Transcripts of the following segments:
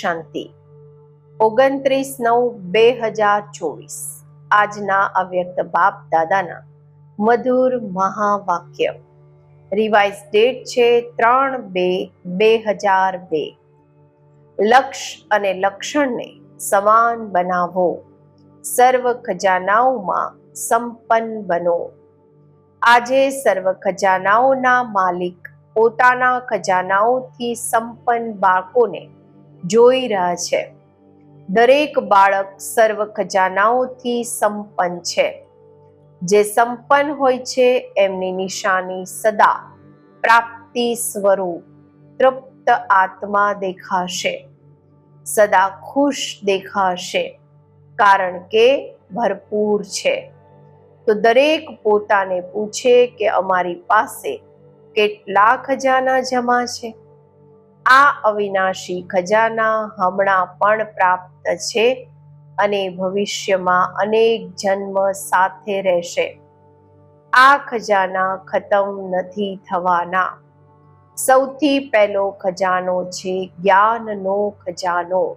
શાંતિ. ઓગણત્રીસ નવ બે હજાર ચોવીસ. આજના અવ્યક્ત બાપ દાદાના મધુર મહાવાક્ય. રિવાઇઝ ડેટ છે ત્રણ બે બે હજાર બે. લક્ષ અને લક્ષણને સમાન બનાવો. સર્વ ખજાનાઓમાં સંપન્ન બનો. આજે સર્વ ખજાનાઓના માલિક પોતાના ખજાનાઓથી સંપન્ન બાળકોને જોઈ રહ્યા છે. દરેક બાળક સર્વ ખજાનાઓથી સંપન્ન છે. જે સંપન્ન હોય છે, એમની નિશાની સદા પ્રાપ્તિ સ્વરૂપ તૃપ્ત આત્મા દેખાશે. સદા ખુશ દેખાશે, કારણ કે ભરપૂર છે. તો દરેક પોતાને પૂછે કે અમારી પાસે કેટલા ખજાના જમા છે? આ અવિનાશી ખજાના હમણાં પણ પ્રાપ્ત છે અને ભવિષ્યમાં અનેક જન્મ સાથે રહેશે. આ ખજાના ખતમ નથી થવાના. સૌથી પહેલો ખજાનો છે જ્ઞાનનો ખજાનો.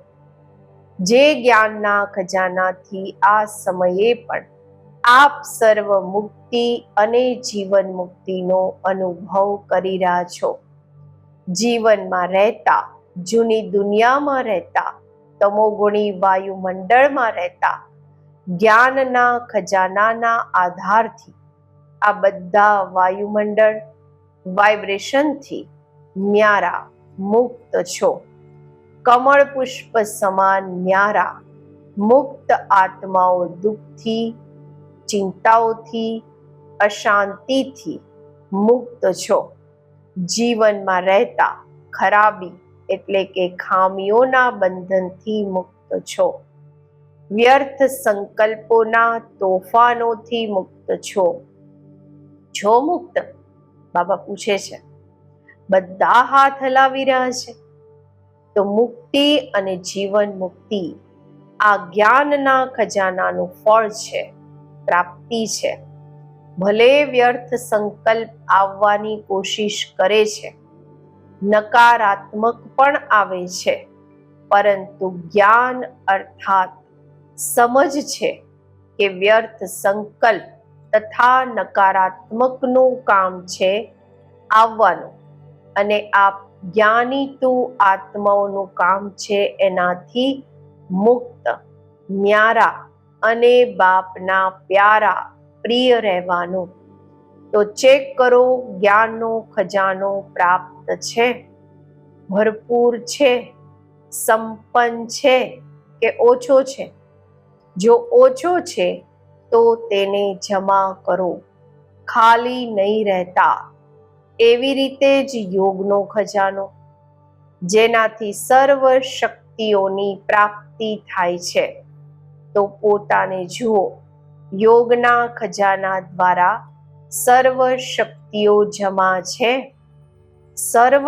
જે જ્ઞાનના ખજાનાથી આ સમયે પણ આપ સર્વ મુક્તિ અને જીવન મુક્તિનો અનુભવ કરી રહ્યા છો. જીવનમાં રહેતા, જૂની દુનિયામાં રહેતા, તમોગુણી વાયુમંડળમાં રહેતા, જ્ઞાનના ખજાનાના આધારથી આ બધા વાયુમંડળ વાઇબ્રેશનથી ન્યારા મુક્ત છો. કમળ પુષ્પ સમાન ન્યારા, મુક્ત આત્માઓ દુઃખથી, ચિંતાઓથી, અશાંતિથી મુક્ત છો. જીવનમાં રહેતા ખરાબી એટલે કે ખામીઓના બંધનથી મુક્ત છો. વ્યર્થ સંકલ્પોના તોફાનોથી મુક્ત છો. છો મુક્ત? બાબા પૂછે છે. બધા હાથ હલાવી રહ્યા છે. તો મુક્તિ અને જીવન મુક્તિ આ જ્ઞાનના ખજાનાનું ફળ છે, પ્રાપ્તિ છે. ભલે વ્યર્થ સંકલ્પ આવવાની કોશિશ કરે છે, નકારાત્મક પણ આવે છે, પરંતુ જ્ઞાન અર્થાત સમજ છે કે વ્યર્થ સંકલ્પ તથા નકારાત્મકનું કામ છે આવવાનું અને આ જ્ઞાની તું આત્માઓનું કામ છે એનાથી મુક્ત, ન્યારા અને બાપના પ્યારા પ્રિય રહેવાનું. તો ચેક કરો, જ્ઞાનનો ખજાનો પ્રાપ્ત છે. ભરપૂર છે, સંપન્ન છે કે ઓછો છે? જો ઓછો છે, તો તેને જમા કરો. ખાલી નહીં રહેતા. એવી રીતે જ યોગનો ખજાનો, જેનાથી સર્વ શક્તિઓની પ્રાપ્તિ થાય છે. તો પોતાને જુઓ. યોગના ખજાના દ્વારા સર્વ શક્તિઓ જમા છે. સર્વ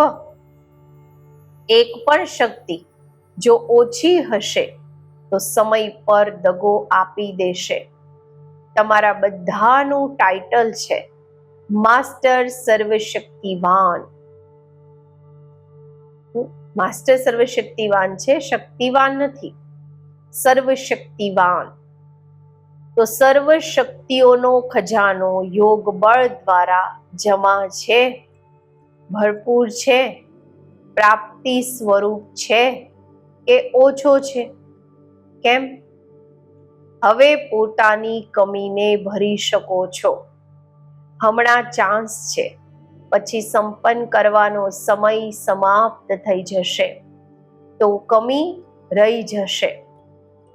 એક પણ શક્તિ જો ઓછી હશે, તો સમય પર દગો આપી દેશે. તમારા બધાનું ટાઇટલ છે માસ્ટર સર્વશક્તિવાન માસ્ટર સર્વશક્તિવાન છે, શક્તિવાન નથી. સર્વશક્તિવાન તો સર્વ શક્તિઓનો ખજાનો યોગ બળ દ્વારા જમા છે. ભરપૂર છે. પ્રાપ્તિ સ્વરૂપ છે. કે ઓછો છે. કેમ? હવે પોતાની કમીને ભરી શકો છો. હમણાં ચાન્સ છે. પછી સંપન્ન કરવાનો સમય સમાપ્ત થઈ જશે. તો કમી રહી જશે.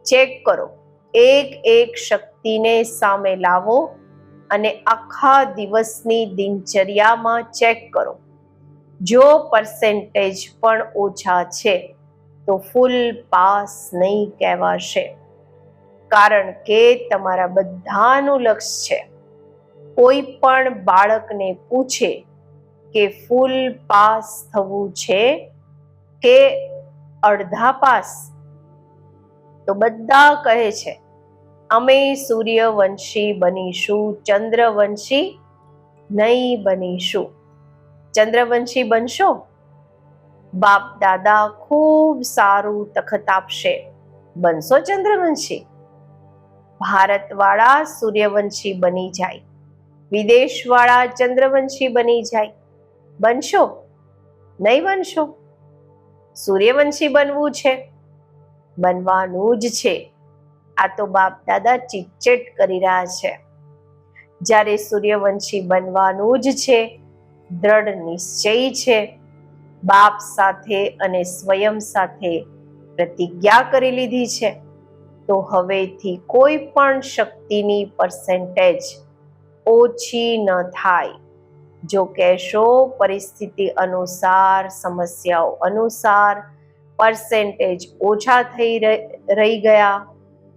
ચેક કરો. એક એક શક્તિને સામે લાવો અને આખા દિવસની દિનચર્યામાં ચેક કરો. જો પર્સેન્ટેજ પણ ઓછા છે, તો ફૂલ પાસ નહીં કહેવાશે. કારણ કે તમારા બધાનું લક્ષ્ય છે. કોઈ પણ બાળકને પૂછે કે ફૂલ પાસ થવું છે કે અડધા પાસ તો બધા કહે છે, અમે સૂર્યવંશી બનીશું, ચંદ્રવંશી નહીં બનીશું. ચંદ્રવંશી બનશો? બાપ દાદા ખૂબ સારું તખત આપશે. બનશો ચંદ્રવંશી? ભારતવાળા સૂર્યવંશી બની જાય. વિદેશવાળા ચંદ્રવંશી બની જાય. બનશો? નહીં બનશો? સૂર્યવંશી બનવું છે. બનવાનું જ છે. આ તો બાપ દાદા ચીચેટ કરી રહ્યા છે. જ્યારે સૂર્યવંશી બનવાનું જ છે, દ્રઢ નિશ્ચય છે. બાપ સાથે અને સ્વયં સાથે પ્રતિજ્ઞા કરી લીધી છે. તો હવેથી કોઈ પણ શક્તિની પર્સેન્ટેજ ઓછી ન થાય. જો કહેશો પરિસ્થિતિ અનુસાર, સમસ્યાઓ અનુસાર પર્સેન્ટેજ ઓછા થઈ રહી ગયા,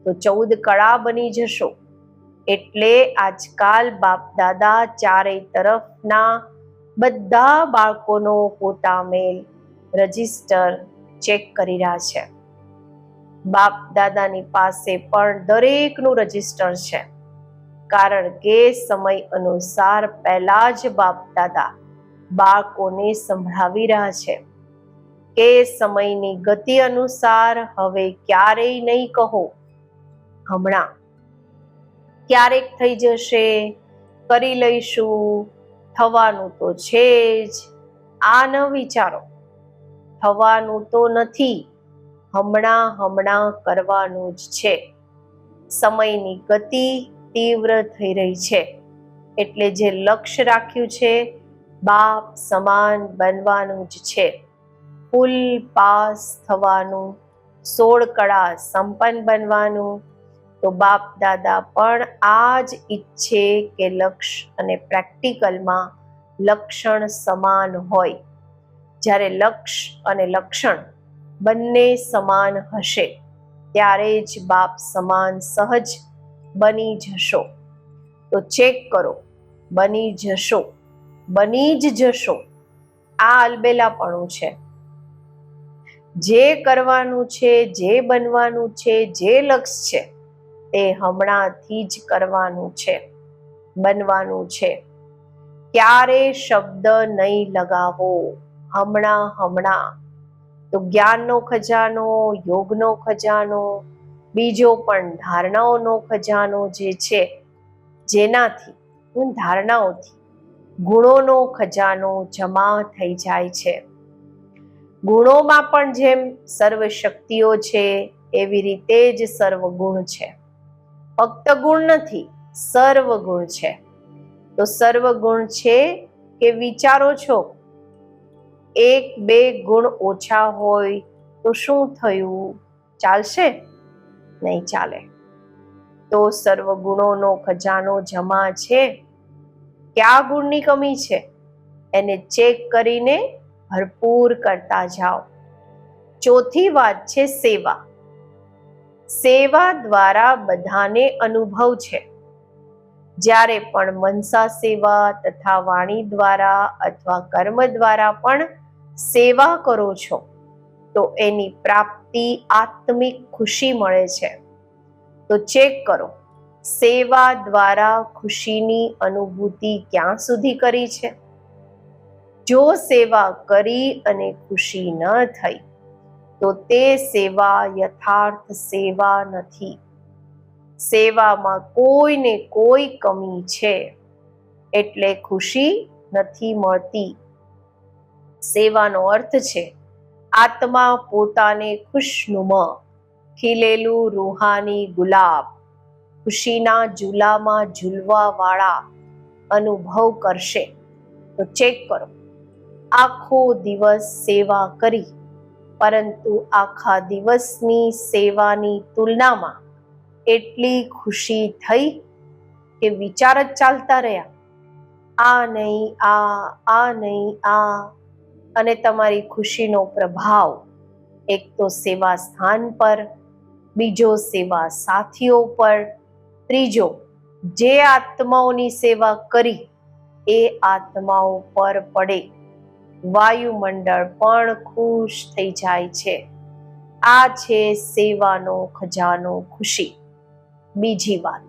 તો ચૌદ કળા બની જશો. એટલે આજકાલ બાપ દાદા ચારેય તરફના બધા બાળકોનો પોતા મેલ રજિસ્ટર ચેક કરી રહ્યા છે. બાપ દાદાની પાસે પણ દરેકનું રજિસ્ટર છે. કારણ કે સમય અનુસાર પહેલા જ બાપ દાદા બાળકોને સંભળાવી રહ્યા છે. કે સમયની ગતિ અનુસાર હવે ક્યારેય નહીં કહો. હમણાં. ક્યારેક થઈ જશે, કરી લઈશું, થવાનું તો છે જ. આ ન વિચારો. થવાનું તો નથી. હમણાં હમણાં કરવાનું જ છે. સમયની ગતિ તીવ્ર થઈ રહી છે. એટલે જે લક્ષ્ય રાખ્યું છે, બાપ સમાન બનવાનું જ છે. ફૂલ પાસ થવાનું, સોળ કળા સંપન્ન બનવાનું, તો બાપ દાદા પણ આ જ ઈચ્છે કે લક્ષ્ય અને પ્રેક્ટિકલમાં લક્ષણ સમાન હોય. જ્યારે લક્ષ અને લક્ષણ બંને સમાન હશે, ત્યારે જ બાપ સમાન સહજ બની જશો. તો ચેક કરો, બની જશો, બની જ જશો. આ અલબેલાપણું છે. જે કરવાનું છે, જે બનવાનું છે, જે લક્ષ્ય છે તે હમણાંથી જ કરવાનું છે, બનવાનું છે. ક્યારે શબ્દ નહીં લગાવો? હમણાં હમણાં. તો જ્ઞાનનો ખજાનો, યોગનો ખજાનો, બીજો પણ ધારણાઓનો ખજાનો જે છે, જેનાથી ધારણાઓથી, ગુણોનો ખજાનો જમા થઈ જાય છે. ગુણોમાં પણ જેમ સર્વ શક્તિઓ છે, એવી રીતે જ સર્વ ગુણ છે. ફક્ત ગુણ નથી સર્વ ગુણ છે. તો સર્વ ગુણ છે કે વિચારો છો? એક, બે ગુણ ઓછા હોય તો શું થયું? ચાલશે? નહીં ચાલે. તો સર્વ ગુણોનો ખજાનો જમા છે. કયા ગુણની કમી છે? એને ચેક કરીને ભરપૂર કરતા જાઓ. ચોથી વાત છે સેવા. સેવા દ્વારા બધાને અનુભવ છે. જ્યારે પણ મનસા સેવા તથા વાણી દ્વારા અથવા કર્મ દ્વારા પણ સેવા કરો છો, તો એની પ્રાપ્તિ આત્મિક ખુશી મળે છે. તો ચેક કરો, સેવા દ્વારા ખુશીની અનુભૂતિ ક્યાં સુધી કરી છે? જો સેવા કરી અને ખુશી ન થઈ, તો તે સેવા યથાર્થ સેવા નથી. સેવામાં કોઈને કોઈ કમી છે એટલે ખુશી નથી મળતી. સેવાનો અર્થ છે, આત્મા પોતાને ખુશનુમા, ખીલેલું રૂહાની ગુલાબ, ખુશીના ઝૂલામાં ઝૂલવા વાળા અનુભવ કરશે. તો ચેક કરો. આખો દિવસ સેવા કરી. પરંતુ આખા દિવસની સેવાની તુલનામાં એટલી ખુશી થઈ કે વિચાર જ ચાલતા રહ્યા. આ નહીં, આ આ નહીં, આ. અને તમારી ખુશીનો પ્રભાવ એક તો સેવા સ્થાન પર, બીજો સેવા સાથીઓ પર, ત્રીજો જે આત્માઓની સેવા કરી એ આત્માઓ પર પડે. વાયુમંડળ પણ ખુશ થઈ જાય છે. આ છે સેવાનો ખજાનો ખુશી. બીજી વાત,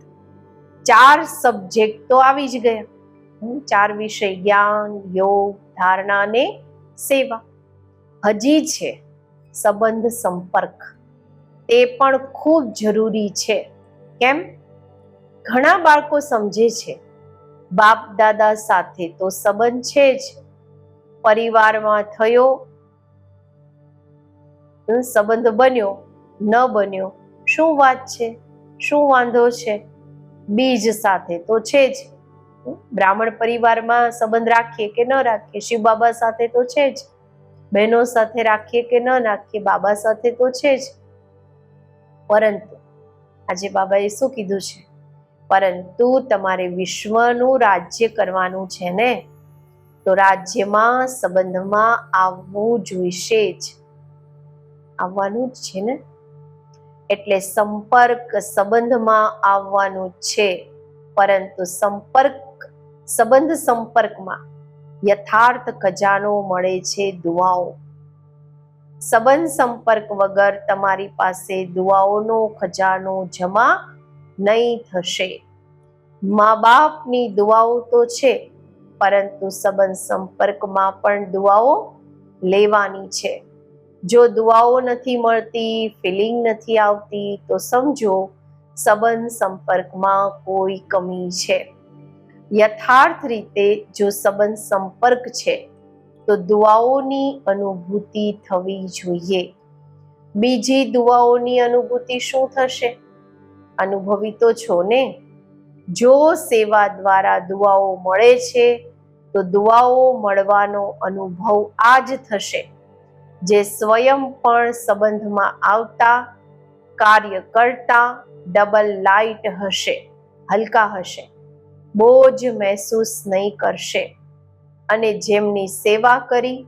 ચાર સબ્જેક્ટ તો આવી જ ગયા. ચાર વિષય, જ્ઞાન, યોગ, ધારણા ને સેવા. હજી છે સંબંધ સંપર્ક. તે પણ ખૂબ જરૂરી છે. કેમ? ઘણા બાળકો સમજે છે, બાપ દાદા સાથે તો સંબંધ છે જ. પરિવારમાં થયો સંબંધ બન્યો, ન બન્યો, શું વાત છે? શું વાંધો છે? બીજ સાથે તો છે જ. બ્રાહ્મણ પરિવારમાં સંબંધ રાખીએ કે ન રાખીએ? શિવ બાબા સાથે તો છે જ. બહેનો સાથે રાખીએ કે ન રાખીએ? બાબા સાથે તો છે જ. પરંતુ, આજે બાબાએ શું કીધું છે? પરંતુ તમારે વિશ્વનું રાજ્ય કરવાનું છે ને? તો રાજ્યમાં સંબંધમાં આવવું જોઈશે જ. આવવાનું જ છે ને? એટલે સંપર્ક સંબંધમાં આવવાનું છે. પરંતુ સંપર્ક સંબંધ સંપર્કમાં યથાર્થ ખજાનો મળે છે દુઆઓ. સંબંધ સંપર્ક વગર તમારી પાસે દુઆઓનો ખજાનો જમા નહીં થશે. મા બાપની દુઆઓ તો છે. પરંતુ સંબંધ સંપર્કમાં પણ દુઆઓ લેવાની છે. જો દુઆઓ નથી મળતી ફિલિંગ નથી આવતી, તો સમજો સંબંધ સંપર્કમાં કોઈ કમી છે. યથાર્થ રીતે જો સંબંધ સંપર્ક છે, તો દુઆઓની અનુભૂતિ થવી જોઈએ. બીજી દુઆઓની અનુભૂતિ શું થશે? અનુભવી તો છો ને? જો સેવા દ્વારા દુઆઓ મળે છે તો દુઆઓ મળવાનો અનુભવ આ જ થશે. જે સ્વયં પણ સંબંધમાં આવતા, કાર્ય કરતા ડબલ લાઇટ હશે, હલકા હશે. બોજ મહેસૂસ નહીં કરશે. અને જેમની સેવા કરી,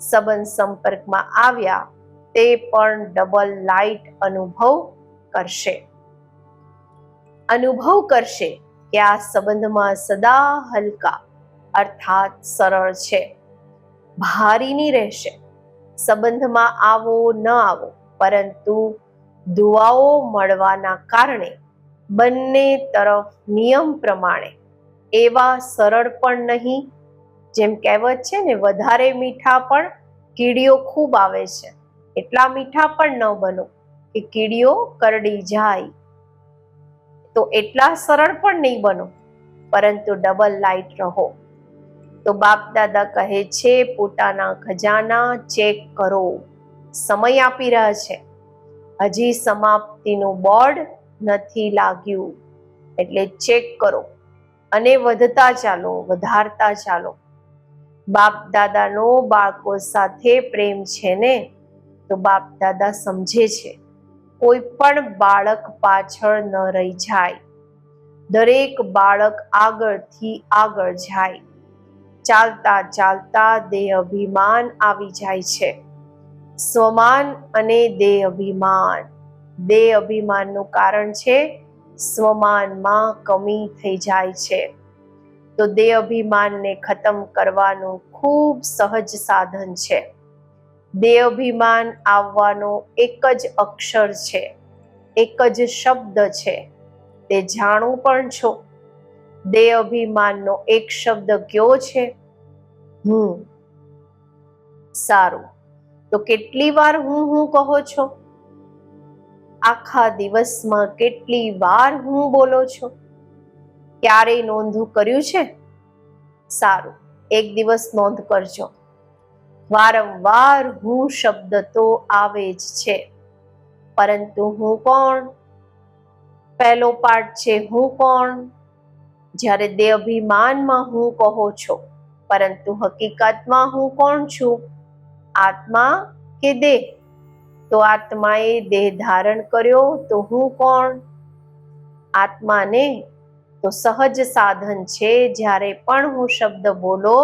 સંબંધ સંપર્કમાં આવ્યા, તે પણ ડબલ લાઇટ અનુભવ કરશે. અનુભવ કરશે કે આ સંબંધમાં સદા હલકા અર્થાત સરળ છે. ભારીની રહેશે. સંબંધમાં આવો ન આવો, પરંતુ દુઆઓ મળવાના કારણે બંને તરફ નિયમ પ્રમાણે એવા સરળ પણ નહીં, જેમ કહેવત છે ને, વધારે મીઠા પણ કીડીઓ ખૂબ આવે છે. એટલા મીઠા પણ ન બનો કે કીડીઓ કરડી જાય. તો એટલા સરળ પણ નહીં બનો, પરંતુ ડબલ લાઇટ રહો. તો બાપ દાદા કહે છે, પોતાના ખજાના ચેક કરો. સમય આપી રહ્યા છે. હજી સમાપ્તિનું બોર્ડ નથી લાગ્યું. એટલે ચેક કરો. અને વધતા ચાલો, વધારતા ચાલો. બાપ દાદાનો બાળકો સાથે પ્રેમ છે ને? તો બાપ દાદા સમજે છે. કોઈ પણ બાળક પાછળ ન રહી જાય. દરેક બાળક આગળથી આગળ જાય. ચાલતા ચાલતા દેહ અભિમાન આવી જાય છે. સ્વમાન અને દેહ અભિમાન. દેહ અભિમાનનું કારણ છે સ્વમાનમાં કમી થઈ જાય છે. તો દેહ અભિમાનને ખતમ કરવાનું ખૂબ સહજ સાધન છે. દેહ અભિમાન આવવાનો એક જ અક્ષર છે. એક જ શબ્દ છે. તે જાણું પણ છો. દેહ અભિમાનનો એક શબ્દ કયો છે? હું સારું. તો કેટલી વાર હું હું કહો છો? આખા દિવસમાં કેટલી વાર હું બોલો છો? ક્યારે નોંધું કર્યું છે? સારું, એક દિવસ નોંધ કરજો. વારંવાર હું શબ્દ તો આવે જ છે, પરંતુ હું કોણ? પહેલો પાઠ છે હું કોણ? જ્યારે દેહ અભિમાનમાં હું કહો છો પરંતુ હકીકતમાં હું કોણ છું? આત્મા કે દેહ? તો આત્માએ દેહ ધારણ કર્યો તો હું કોણ? આત્માને તો સહજ સાધન છે, જ્યારે પણ હું શબ્દ બોલો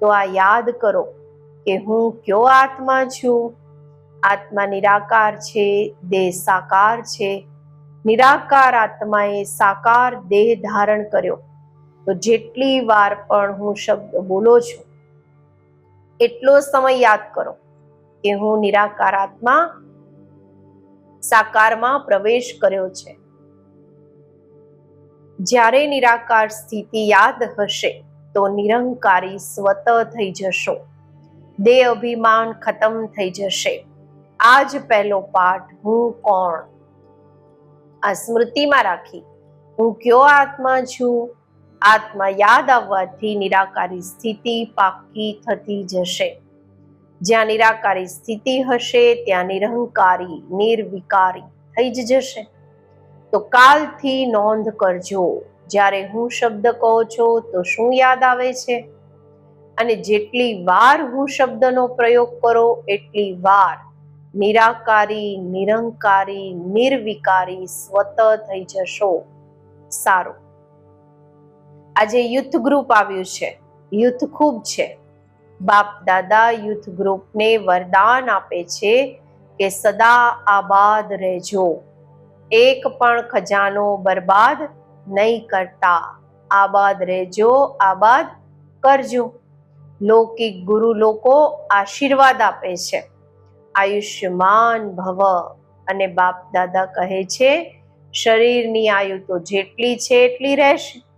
તો આ યાદ કરો કે હું કયો આત્મા છું. આત્મા નિરાકાર છે, દેહ સાકાર છે. નિરાકાર આત્માએ સાકાર દેહ ધારણ કર્યો. તો જેટલી વાર પણ હું શબ્દ બોલો છું, એટલો સમય યાદ કરો કે હું નિરાકારાત્મા સાકારમાં પ્રવેશ કર્યો છે. જ્યારે નિરાકાર સ્થિતિ યાદ હશે તો નિરંકારી સ્વત થઈ જશો દે અભિમાન ખતમ થઈ જશે. આ જ પહેલો પાઠ હું કોણ? આ સ્મૃતિમાં રાખી. હું કયો આત્મા છું? આત્મા યાદ આવવાથી નિરાકારી સ્થિતિ પાકી થતી જશે. જ્યાં નિરાકારી સ્થિતિ હશે, ત્યાં નિરહંકારી, નિર્વિકારી થઈ જ જશે. તો કાલથી નોંધ કરજો, જ્યારે હું શબ્દ કહો છો, તો શું યાદ આવે છે? અને જેટલી વાર હું શબ્દનો પ્રયોગ કરો, એટલી વાર નિરાકારી નિરંકારી નિર્વિકારી સ્વત થઈ જશો. સારું. આજે યુથ ગ્રુપ આવ્યું છે. યુથ ખૂબ છે. બાપ, દાદા યુથ ગ્રુપને વરદાન આપે છે કે સદા આબાદ રહેજો. એક પણ ખજાનો બરબાદ નહીં કરતા. આબાદ રહેજો, આબાદ કરજો. લૌકિક ગુરુ લોકો આશીર્વાદ આપે છે. આયુષ્યમાન ભવ અને બાપ, દાદા કહે છે, શરીરની આયુ તો જેટલી છે એટલી રહેશે.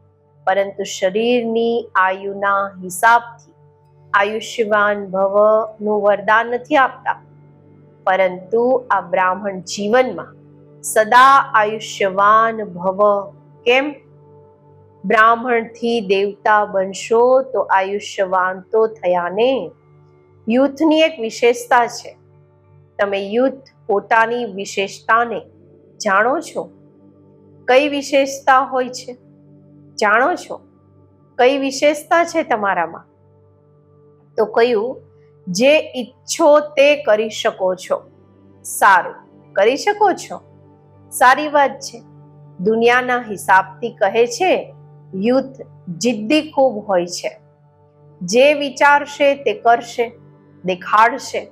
પરંતુ શરીરની આયુના હિસાબથી આયુષ્યવાન ભવનું વરદાન નથી આપતા. પરંતુ આ બ્રાહ્મણ જીવનમાં સદા આયુષ્યવાન ભવ કેમ? બ્રાહ્મણથી દેવતા બનશો તો આયુષ્યવાન તો થયા ને? યુથની એક વિશેષતા છે. તમે યુથ પોતાની વિશેષતાને જાણો છો? કઈ વિશેષતા હોય છે? જાણો છો? કઈ વિશેષતા છે તમારામાં? તો કયું, જે ઈચ્છો તે કરી શકો છો. સારું. કરી શકો છો? સારી વાત છે. દુનિયાના હિસાબથી કહે છે યુથ જિદ્દી ખૂબ હોય છે. જે વિચારશે તે કરશે, દેખાડશે.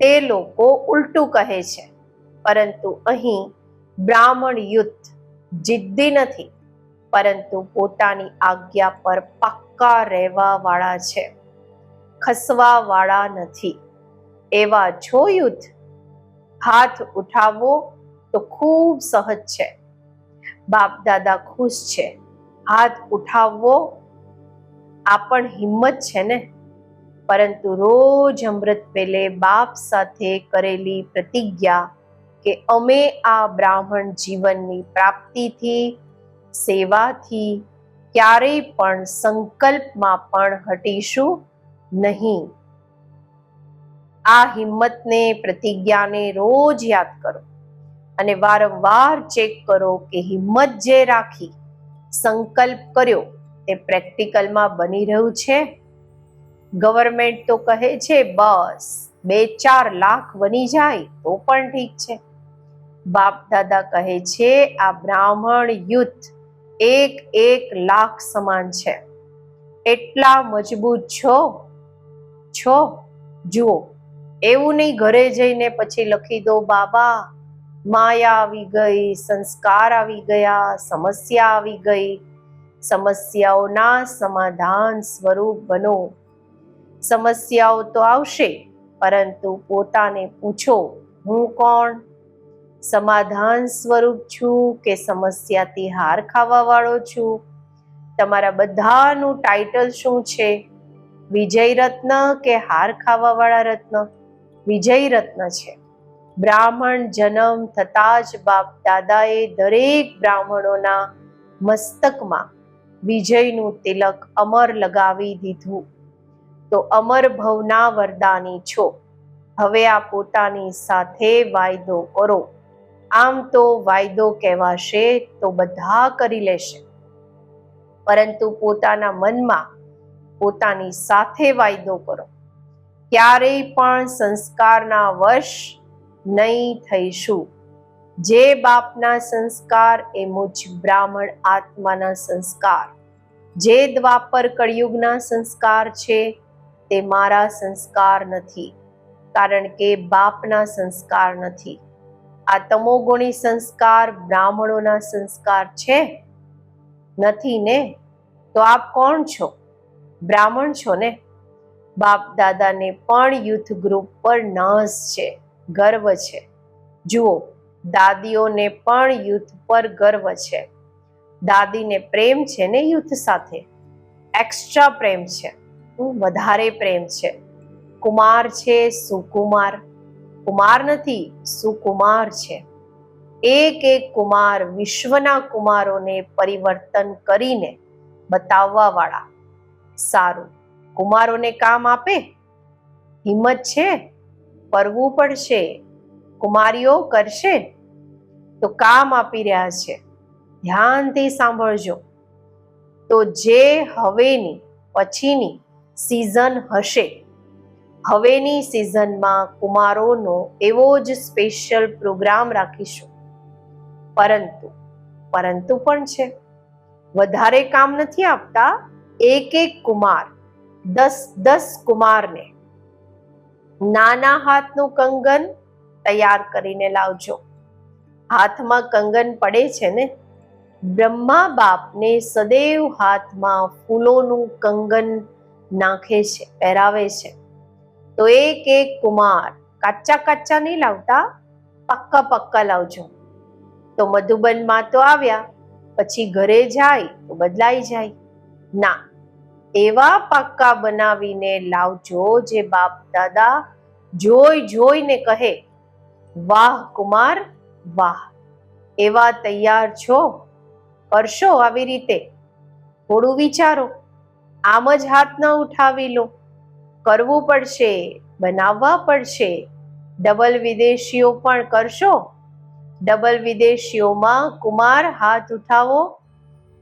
તે લોકો ઉલટું કહે છે. પરંતુ અહીં બ્રાહ્મણ યુથ જિદ્દી નથી. પરંતુ પોતાની આજ્ઞા પર પાક્કા રહેવા વાળા છે. ખસવા વાળા નથી. એવા જો હાથ ઉઠાવો તો ખૂબ સહજ છે. બાપ દાદા ખુશ છે. હાથ ઉઠાવવો આ પણ હિંમત છે ને? પરંતુ રોજ અમૃત પેલે બાપ સાથે કરેલી પ્રતિજ્ઞા કે અમે આ બ્રાહ્મણ જીવનની પ્રાપ્તિથી સેવાથી ક્યારેય પણ સંકલ્પમાં પણ હટીશું નહીં. આ હિંમતને, પ્રતિજ્ઞાને રોજ યાદ કરો અને વારંવાર ચેક કરો કે હિંમત જે રાખી, સંકલ્પ કર્યો, તે પ્રેક્ટિકલમાં બની રહ્યું છે? ગવર્મેન્ટ તો કહે છે, બસ, બે ચાર લાખ બની જાય તો પણ ઠીક છે. બાપ દાદા કહે છે, આ બ્રાહ્મણ યુથ એક એક લાખ સમાન છે. એટલા મજબૂત છો? છો? જુઓ, એવું નહીં ઘરે જઈને પછી લખી દો, બાબા, માયા આવી ગઈ, સંસ્કાર આવી ગયા, સમસ્યા આવી ગઈ. સમસ્યાઓના સમાધાન સ્વરૂપ બનો. સમસ્યાઓ તો આવશે, પરંતુ પોતાને પૂછો, હું કોણ? સમાધાન સ્વરૂપ છું કે સમસ્યાથી હાર ખાવા વાળો છું? તમારા બધાનું ટાઇટલ શું છે? વિજય રત્ન કે હાર ખાવા વાળા રત્ન? વિજય રત્ન છે. બ્રાહ્મણ જન્મ થતા જ બાપ દાદાએ દરેક બ્રાહ્મણોના મસ્તકમાં વિજયનું તિલક અમર લગાવી દીધું. તો અમર ભવના વરદાની છો. હવે આ પોતાની સાથે વાયદો કરો. આમ તો વાયદો કહેવાશે તો બધા કરી લેશે. પરંતુ પોતાના મનમાં પોતાની સાથે વાયદો કરો. ક્યારેય પણ સંસ્કારના વશ નહીં થઈશું. જે બાપના સંસ્કાર એ મુજ બ્રાહ્મણ આત્માના સંસ્કાર. જે દ્વાપર કળિયુગના સંસ્કાર છે તે મારા સંસ્કાર નથી. કારણ કે બાપના સંસ્કાર નથી. આ તમોગુણી સંસ્કાર, બ્રાહ્મણોના સંસ્કાર છે? નથી ને? તો આપ કોણ છો? બ્રાહ્મણ છો ને? બાપ દાદાને પણ યુથ ગ્રુપ પર નાઝ છે, ગર્વ છે. જુઓ, દાદીઓને પણ યુથ પર ગર્વ છે. દાદીને પ્રેમ છે ને યુથ સાથે? એક્સ્ટ્રા પ્રેમ છે. વધારે પ્રેમ છે. કુમાર છે, સુકુમાર. કુમાર નથી, સુકુમાર છે. એક એક કુમાર વિશ્વના કુમારોને પરિવર્તન કરીને બતાવવા વાળા સારું, કુમારોને કામ આપે? હિંમત છે? પરવું પડશે? કુમારીઓ કરશે? તો કામ આપી રહ્યા છે. ધ્યાનથી સાંભળજો. તો જે હવેની, પછીની સિઝન હશે. હવેની સિઝનમાં કુમારોનો એવો જ સ્પેશિયલ પ્રોગ્રામ રાખીશું. પરંતુ પરંતુ પણ છે. વધારે કામ નથી આપતા એક એક કુમાર, દસ દસ કુમારને. નાના હાથનું કંગન તૈયાર કરીને લાવજો. હાથમાં કંગન પડે છે ને? બ્રહ્મા બાપને સદૈવ હાથમાં ફૂલોનું કંગન નાખે છે, પહેરાવે છે. તો એક એક કુમાર કાચા કાચા નહીં લાવતા પક્કા પક્કા લાવજો તો મધુબનમાં તો આવ્યા પછી ઘરે જાય તો બદલાઈ જાય ના એવા પાક્કા બનાવીને લાવજો જે બાપ દાદા જોઈ જોઈને કહે વાહ કુમાર વાહ એવા તૈયાર છો કરશો આવી રીતે થોડું વિચારો આમ જ હાથ ન ઉઠાવી લો કરવું પડશે, બનાવવા પડશે. ડબલ વિદેશીઓ પણ કરશો. ડબલ વિદેશીઓમાં કુમાર હાથ ઉઠાવો.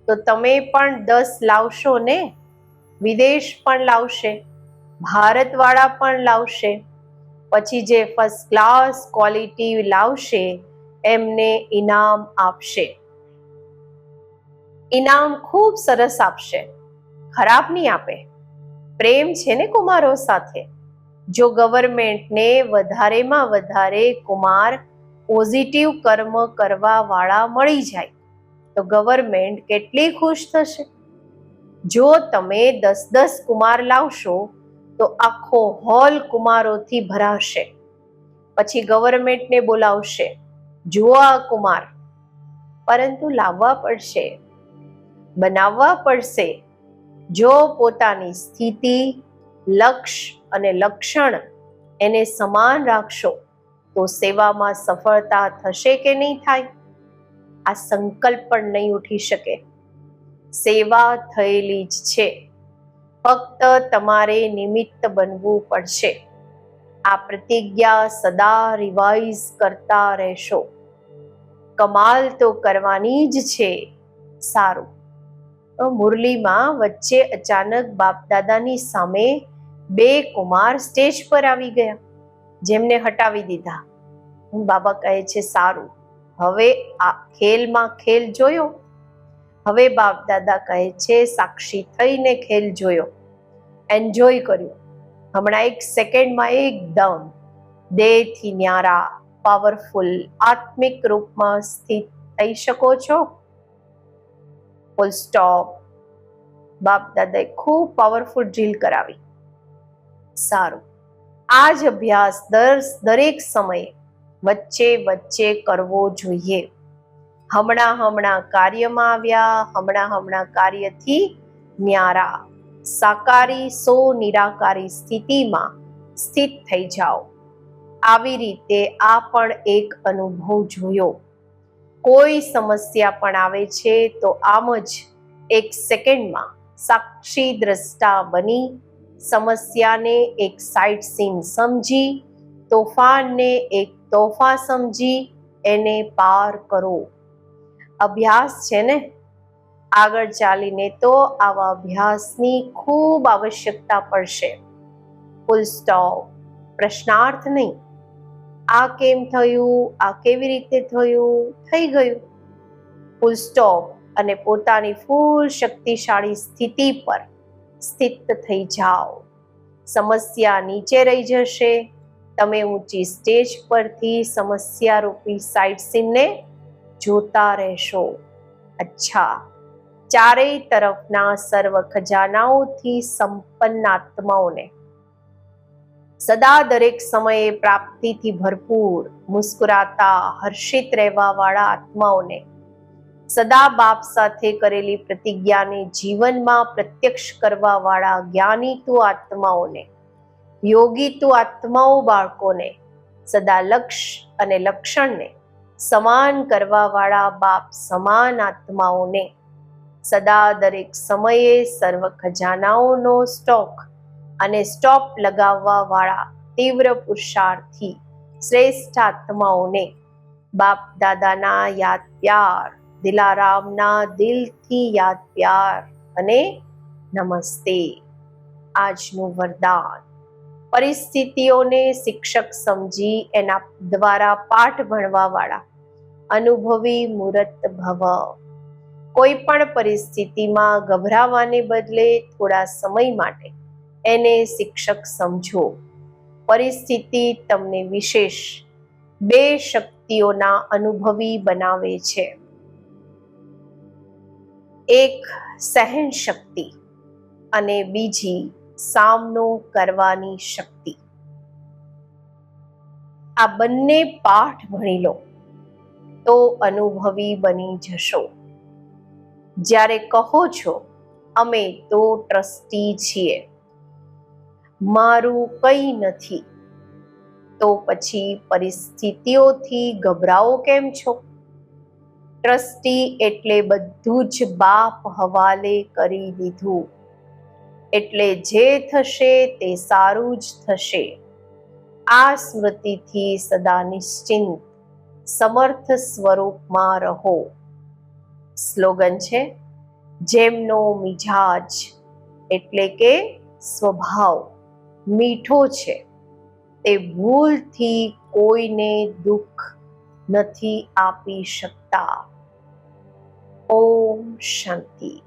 તો તમે પણ દસ લાવશો ને? વિદેશ પણ લાવશે. ભારતવાળા પણ લાવશે. પછી જે ફર્સ્ટ ક્લાસ ક્વોલિટી લાવશે, એમને ઇનામ આપશે. ઇનામ ખૂબ સરસ આપશે. ખરાબ નહીં આપે. પ્રેમ છે ને કુમારો સાથે? જો ગવર્મેન્ટને વધારેમાં વધારે કુમાર પોઝિટિવ કર્મ કરવા વાળા મળી જાય, તો ગવર્મેન્ટ કેટલી ખુશ થશે? જો તમે દસ દસ કુમાર લાવશો, તો આખો હોલ કુમારોથી ભરાશે. પછી ગવર્મેન્ટને બોલાવશે, જુઓ આ કુમાર. પરંતુ લાવવા પડશે, બનાવવા પડશે જો પોતાની સ્થિતિ, લક્ષ અને લક્ષણ એને સમાન રાખશો, તો સેવામાં સફળતા થશે કે નહીં થાય? આ સંકલ્પ પણ નહીં ઉઠી શકે. સેવા થયેલી જ છે. ફક્ત તમારે નિમિત્ત બનવું પડશે. આ પ્રતિજ્ઞા સદા રિવાઇઝ કરતા રહેશો. કમાલ તો કરવાની જ છે. સારું. મુરલીમાં વચ્ચે અચાનક બાપદાદાની સામે બે કુમાર સ્ટેજ પર આવી ગયા, જેમને હટાવી દીધા. બાબા કહે છે, સારું, હવે આ ખેલમાં ખેલ જોયો. હવે બાપ દાદા કહે છે, સાક્ષી થઈને ખેલ જોયો. એન્જોય કર્યો. હમણાં એક સેકન્ડમાં એકદમ દેહથી ન્યારા પાવરફુલ આત્મિક રૂપમાં સ્થિત થઈ શકો છો. ફૂલ સ્ટોપ બાપ દાદાએ ખૂબ પાવરફુલ ડ્રીલ કરાવી. સારું. આ જ અભ્યાસ દર, દરેક સમયે વચ્ચે વચ્ચે કરવો જોઈએ. હમણાં હમણાં કાર્યમાં આવ્યા, હમણાં હમણાં કાર્યથી ન્યારા. સાકારી સો નિરાકારી સ્થિતિમાં સ્થિત થઈ જાઓ. આવી રીતે આ પણ એક અનુભવ જોયો. કોઈ સમસ્યા પણ આવે છે, તો આમ જ એક સેકન્ડમાં સાક્ષી દ્રષ્ટા બની, સમસ્યાને એક સાઇટ સીન સમજી, તોફાનને એક તોફા સમજી, એને પાર કરો. અભ્યાસ છે ને? આગળ ચાલીને તો આવા અભ્યાસની ખૂબ આવશ્યકતા પડશે. ફૂલ સ્ટોપ પ્રશ્નાર્થ નહીં. આ કેમ થયું? આ કેવી રીતે થયું? થઈ ગયું. ફૂલ સ્ટોપ અને પોતાની ફૂલ શક્તિશાળી સ્થિતિ પર સ્થિત થઈ જાઓ. સમસ્યા નીચે રહી જશે. તમે ઊંચી સ્ટેજ પરથી સમસ્યા રૂપી સીનને જોતા રહેશો. અચ્છા. ચારેય તરફના સર્વ ખજાનાઓથી સંપન્ન આત્માઓને સદા દરેક સમયે પ્રાપ્તિથી ભરપૂર મુસ્કુરાતા, હર્ષિત રહેવા વાળા આત્માઓને સદા બાપ સાથે કરેલી પ્રતિજ્ઞાને જીવનમાં પ્રત્યક્ષ કરવા વાળા જ્ઞાનીતુ આત્માઓને યોગી તું આત્માઓ બાળકોને સદા લક્ષ્ય અને લક્ષણને સમાન કરવા વાળા બાપ સમાન આત્માઓને સદા દરેક સમયે સર્વ ખજાનાઓનો સ્ટોક અને સ્ટોપ લગાવવા વાળા તીવ્ર પુરુષાર્થી શ્રેષ્ઠ આત્માઓને બાપ દાદાના યાદ પ્યાર, દિલારામના દિલથી યાદ પ્યાર અને નમસ્તે. આજનું વરદાન. પરિસ્થિતિઓને શિક્ષક સમજી એના દ્વારા પાઠ ભણવા વાળા અનુભવી મૂર્ત ભવ. કોઈ પણ પરિસ્થિતિમાં ગભરાવાને બદલે થોડા સમય માટે એને શિક્ષક સમજો. પરિસ્થિતિ તમને વિશેષ બે શક્તિઓના અનુભવી બનાવે છે. એક સહન શક્તિ અને બીજી સામનો કરવાની શક્તિ. આ બંને પાઠ ભણી લો તો અનુભવી બની જશો. જ્યારે કહો છો, અમે તો ટ્રસ્ટી છીએ. મારું કંઈ નથી. તો પછી પરિસ્થિતિઓથી ગભરાઓ કેમ છો? ટ્રસ્ટી એટલે બધું જ બાપ હવાલે કરી દીધું. એટલે જે થશે તે સારું જ થશે. આ સ્મૃતિથી સદા નિશ્ચિંત, સમર્થ સ્વરૂપમાં રહો. સ્લોગન છે, જેમનો મિજાજ એટલે કે સ્વભાવ. મીઠો છે. તે ભૂલથી કોઈને દુઃખ નથી આપી શકતા. ઓમ શાંતિ.